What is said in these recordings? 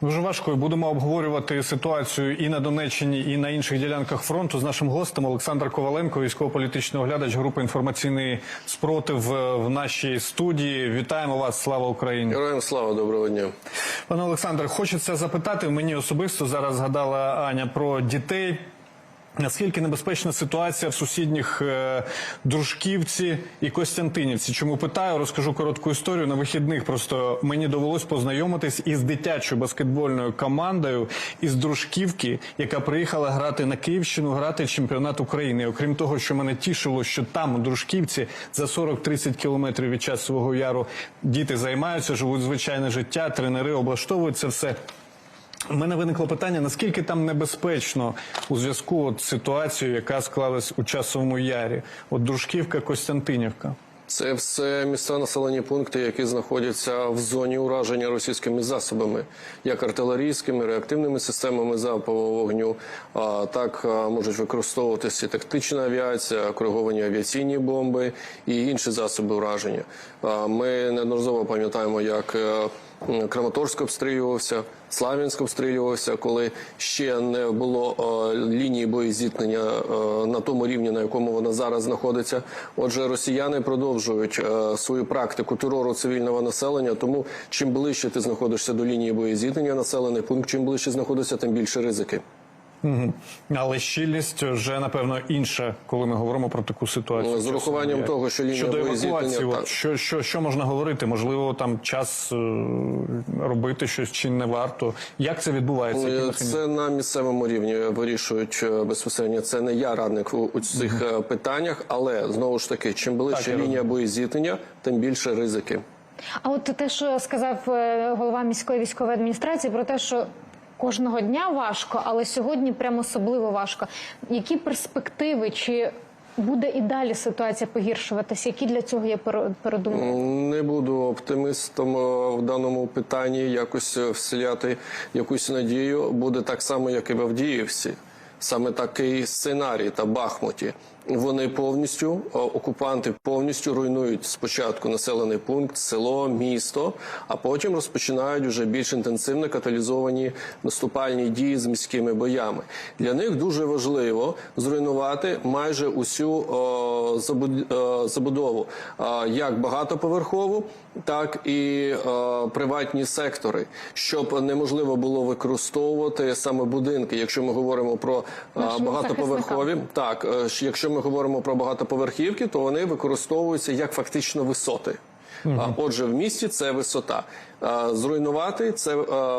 Дуже важко. І Будемо обговорювати ситуацію і на Донеччині, і на інших ділянках фронту з нашим гостем Олександр Коваленко, військово-політичний оглядач групи інформаційний спротив в нашій студії. Вітаємо вас! Слава Україні! Героям слава, доброго дня. Пане Олександре, хочеться запитати мені особисто зараз згадала Аня про дітей. Наскільки небезпечна ситуація в сусідніх е, Дружківці і Костянтинівці? Чому питаю? Розкажу коротку історію. На вихідних просто мені довелось познайомитись із дитячою баскетбольною командою із Дружківки, яка приїхала грати на Київщину, грати чемпіонат України. Окрім того, що мене тішило, що там у Дружківці за 40-30 кілометрів від часового яру діти займаються, живуть звичайне життя, тренери облаштовують це все. У мене виникло питання: наскільки там небезпечно у зв'язку з ситуацією, яка склалась у часовому ярі? От Дружківка, Костянтинівка. Це все міста населені пункти, які знаходяться в зоні ураження російськими засобами, як артилерійськими, реактивними системами залпового вогню. А так можуть використовуватися тактична авіація, кориговані авіаційні бомби і інші засоби ураження. Ми неодноразово пам'ятаємо, як е, Краматорськ обстрілювався, Слав'янськ обстрілювався, коли ще не було е, лінії боєзіткнення е, на тому рівні, на якому вона зараз знаходиться. Отже, росіяни продовжують е, свою практику терору цивільного населення. Тому чим ближче ти знаходишся до лінії боєзіткнення, населений пункт, чим ближче знаходишся, тим більше ризики. Але щільність вже напевно інша, коли ми говоримо про таку ситуацію. Ну, з урахуванням того, що лінія щодо евакуації, так. що, що, що можна говорити? Можливо, там час е, робити щось чи не варто. Як це відбувається? Е? Це на місцевому рівні вирішують е, безпосередньо. Це не я радник у, у цих е, питаннях, але знову ж таки, чим ближче Так, лінія боєзіткнення, тим більше ризики. А от те, що сказав голова міської військової адміністрації, про те, що кожного дня важко, але сьогодні прямо особливо важко. Які перспективи чи буде і далі ситуація погіршуватися? Які для цього є пере- передумови? Не буду оптимістом е, в даному питанні. Якось е, вселяти якусь надію буде так само, як і в Авдіївці. Саме такий сценарій та Бахмуті. Вони повністю е, окупанти повністю руйнують спочатку населений пункт, село, місто, а потім розпочинають вже більш інтенсивно каталізовані наступальні дії з міськими боями. Для них дуже важливо зруйнувати майже усю е, забуд- е, забудову, е, як багатоповерхову, так і е, приватні сектори, щоб неможливо було використовувати саме будинки, якщо ми говоримо про е, багатоповерхові. Так, е, якщо ми говоримо про багатоповерхівки, то вони використовуються як фактично висоти. А, Отже, в місті це висота. Зруйнувати це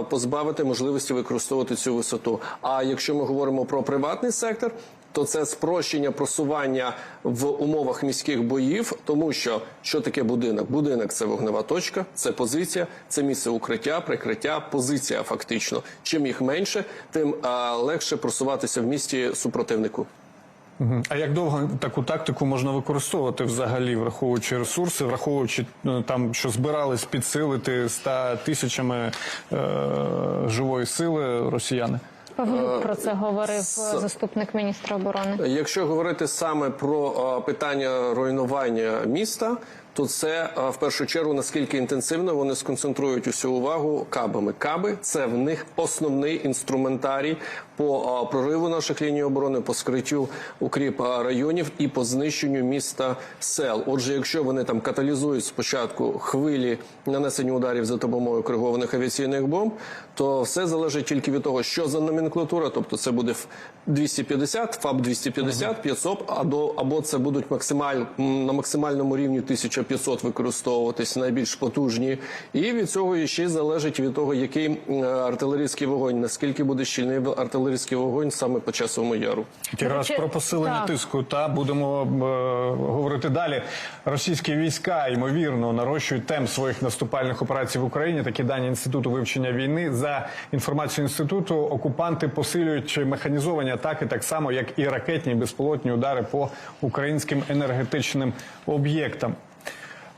позбавити можливості використовувати цю висоту. А якщо ми говоримо про приватний сектор, то це спрощення просування в умовах міських боїв, тому що що таке будинок? Будинок це вогнева точка, це позиція, це місце укриття, прикриття, позиція. Фактично, чим їх менше, тим легше просуватися в місті супротивнику. А як довго таку тактику можна використовувати взагалі, враховуючи ресурси, враховуючи ну, там, що збирались підсилити ста тисячами е, живої сили росіяни? Павлюк про це говорив с- заступник міністра оборони. Якщо говорити саме про е, питання руйнування міста, то це е, в першу чергу наскільки інтенсивно вони сконцентрують усю увагу кабами. Каби це в них основний інструментарій по е, прориву наших ліній оборони, по скриттю укріп е, районів і по знищенню міста сел. Отже, якщо вони там каталізують спочатку хвилі нанесення ударів за допомогою коригованих авіаційних бомб, то все залежить тільки від того, що за номенклатура, тобто це буде Ф- 250, ФАБ 250, 500, або, або це будуть максималь, на максимальному рівні 1500 використовуватись найбільш потужні. І від цього ще залежить від того, який артилерійський вогонь, наскільки буде щільний артилерійський вогонь саме по часовому яру. Якраз про посилення так. тиску та будемо е, говорити далі. Російські війська ймовірно нарощують темп своїх наступальних операцій в Україні. Такі дані інституту вивчення війни. За інформацією інституту, окупанти посилюють механізовані атаки, так само як і ракетні і безпілотні удари по українським енергетичним об'єктам.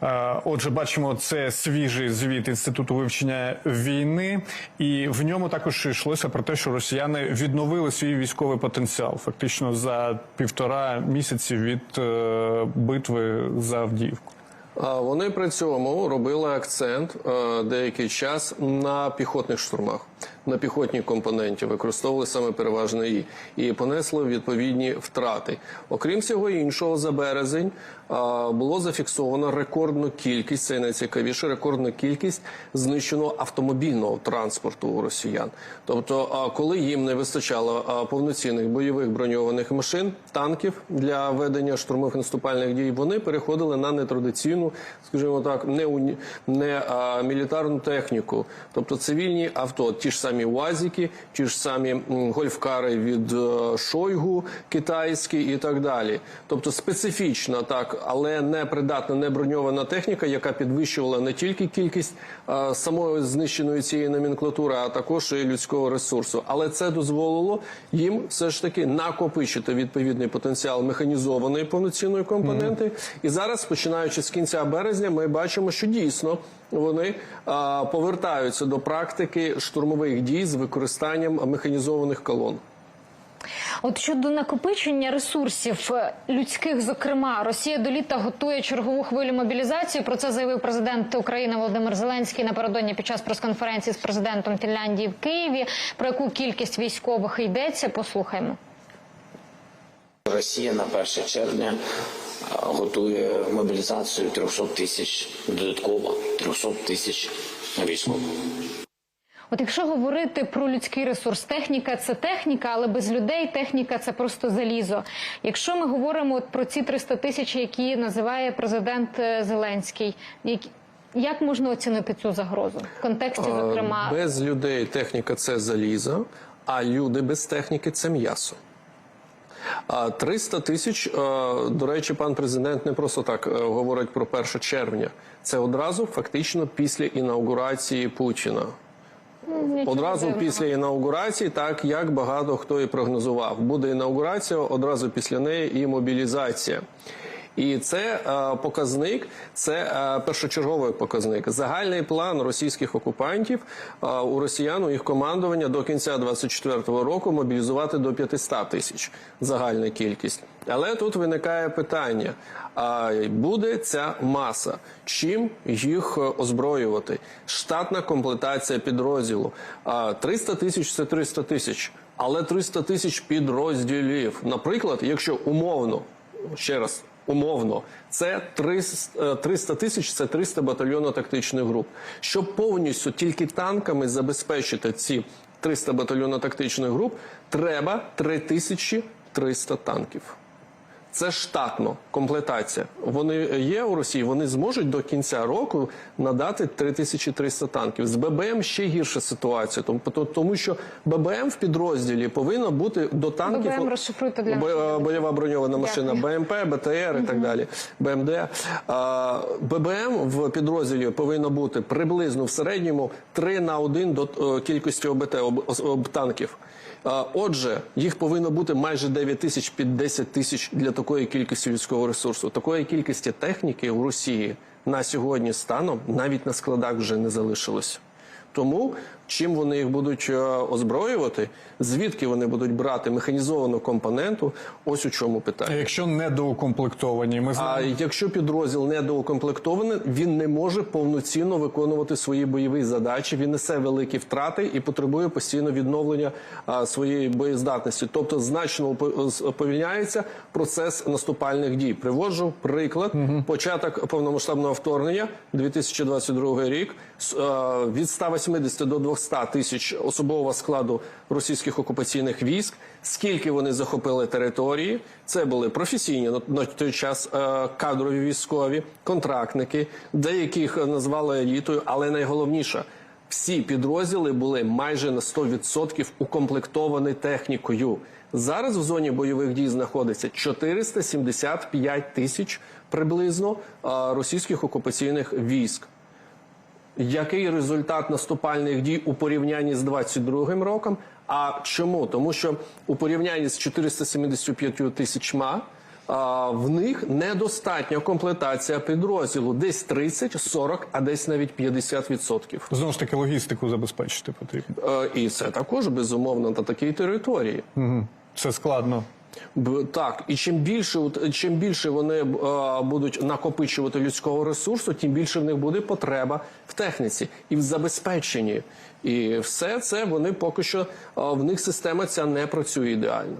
Е, Отже, бачимо, це свіжий звіт інституту вивчення війни, і в ньому також йшлося про те, що росіяни відновили свій військовий потенціал фактично за півтора місяці від е, битви за Авдіївку. Вони при цьому робили акцент е, деякий час на піхотних штурмах, на піхотні компоненті, використовували саме переважно її і понесли відповідні втрати. Окрім всього іншого, за березень е, було зафіксовано рекордну кількість, це найцікавіше, рекордну кількість знищеного автомобільного транспорту у росіян. Тобто, е, коли їм не вистачало е, повноцінних бойових броньованих машин, танків для ведення штурмових наступальних дій, вони переходили на нетрадиційну, скажімо так, не уні- не а, мілітарну техніку, тобто цивільні авто, ті ж самі УАЗики, ті ж самі гольфкари від е, Шойгу китайські і так далі. Тобто специфічна, так, але не придатна, не броньована техніка, яка підвищувала не тільки кількість е, самої знищеної цієї номенклатури, а також і людського ресурсу. Але це дозволило їм все ж таки накопичити відповідний потенціал механізованої повноцінної компоненти. І зараз, починаючи з кінця березня, ми бачимо, що дійсно вони а, повертаються до практики штурмових дій з використанням механізованих колон. От щодо накопичення ресурсів е, людських, зокрема, Росія до літа готує чергову хвилю мобілізації. Про це заявив президент України Володимир Зеленський напередодні під час прес-конференції з президентом Фінляндії в Києві. Про яку кількість військових йдеться? Послухаймо. Росія на 1 червня готує мобілізацію 300 тисяч додатково 300 тисяч військових. От якщо говорити про людський ресурс, техніка це техніка, але без людей техніка це просто залізо. Якщо ми говоримо от про ці 300 тисяч, які називає президент е, Зеленський, які- як можна оцінити цю загрозу в контексті, зокрема, Е, Без людей техніка це залізо, а люди без техніки це м'ясо. А 300 тисяч, е, до речі, пан президент не просто так е, говорить про 1 червня. Це одразу фактично після інаугурації Путіна. нічого Одразу дивного. після інаугурації, так як багато хто і прогнозував, буде інаугурація, одразу після неї і мобілізація. І це е, показник, це е, першочерговий показник. Загальний план російських окупантів е, у росіян у їх командування до кінця 24-го року мобілізувати до 500 тисяч загальна кількість. Але тут виникає питання: а буде ця маса? Чим їх е, озброювати? Штатна комплектація підрозділу. А 300 тисяч це 300 тисяч, але 300 тисяч підрозділів. Наприклад, якщо умовно ще раз. Умовно, це 300 300 тисяч, це 300 батальйонно-тактичних груп. Щоб повністю тільки танками забезпечити ці 300 батальйонно-тактичних груп, треба 3300 танків. Це штатно комплектація. Вони є у Росії. Вони зможуть до кінця року надати 3300 танків. З ББМ ще гірша ситуація, тому тому що ББМ в підрозділі повинна бути до танків. ББМ розшифруйте для Бо- бойова броньована машина Дякую. БМП, БТР і так далі. БМД. А, ББМ в підрозділі повинно бути приблизно в середньому 3 на 1 до е, кількості ОБТ об, об танків. Отже, їх повинно бути майже 9 тисяч під 10 тисяч для такої кількості людського ресурсу. Такої кількості техніки у Росії на сьогодні станом навіть на складах вже не залишилось. Тому чим вони їх будуть е, озброювати, звідки вони будуть брати механізовану компоненту, ось у чому А питання. якщо недоукомплектовані, ми А якщо підрозділ недоукомплектований, він не може повноцінно виконувати свої бойові задачі. Він несе великі втрати і потребує постійно відновлення а, своєї боєздатності. Тобто значно упо- уповільняється процес наступальних дій. Приводжу приклад. Початок повномасштабного вторгнення 2022 рік е, від 180 до 200 тисяч особового складу російських окупаційних військ. Скільки вони захопили території? Це були професійні на- той час е, кадрові військові, контрактники, деяких назвали елітою, але найголовніше. Всі підрозділи були майже на 100% укомплектовані технікою. Зараз в зоні бойових дій знаходиться 475 тисяч приблизно е, російських окупаційних військ. Який результат наступальних дій у порівнянні з 22 роком? А чому? Тому що у порівнянні з 475 тисячма в них недостатня комплектація підрозділу. Десь 30, 40, а десь навіть 50 відсотків. Знову ж таки логістику забезпечити потрібно. Е, І це також безумовно на такій території. Угу. Це складно. Так, і чим більше чим більше вони е, будуть накопичувати людського ресурсу, тим більше в них буде потреба в техніці і в забезпеченні. І все це вони поки що е, в них система ця не працює ідеально.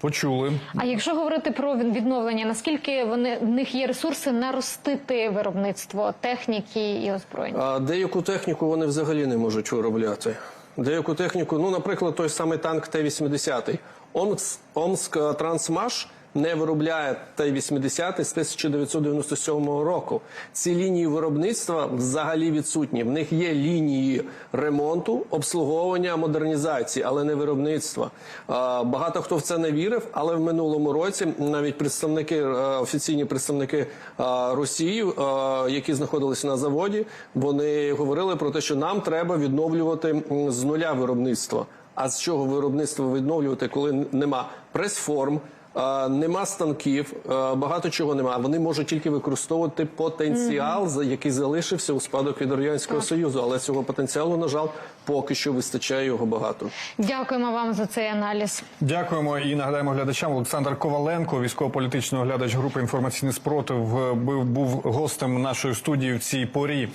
Почули. А якщо говорити про від- відновлення, наскільки вони в них є ресурси наростити виробництво техніки і озброєння? А деяку техніку вони взагалі не можуть виробляти. Деяку техніку, ну, наприклад, той самий танк Т-80. Омск, Омск е, Трансмаш не виробляє Т-80 з 1997 року. Ці лінії виробництва взагалі відсутні. В них є лінії ремонту, обслуговування, модернізації, але не виробництва. Багато хто в це не вірив, але в минулому році навіть представники, е, офіційні представники е, Росії, е, які знаходилися на заводі, вони говорили про те, що нам треба відновлювати з нуля виробництва. А з чого виробництво відновлювати, коли нема прес-форм, нема станків, багато чого нема. Вони можуть тільки використовувати потенціал, за який залишився у спадок від радянського союзу. Але цього потенціалу, на жаль, поки що вистачає його багато. Дякуємо вам за цей аналіз. Дякуємо і нагадаємо глядачам. Олександр Коваленко, військово-політичний оглядач групи інформаційний спротив, е, був гостем нашої студії в цій порі.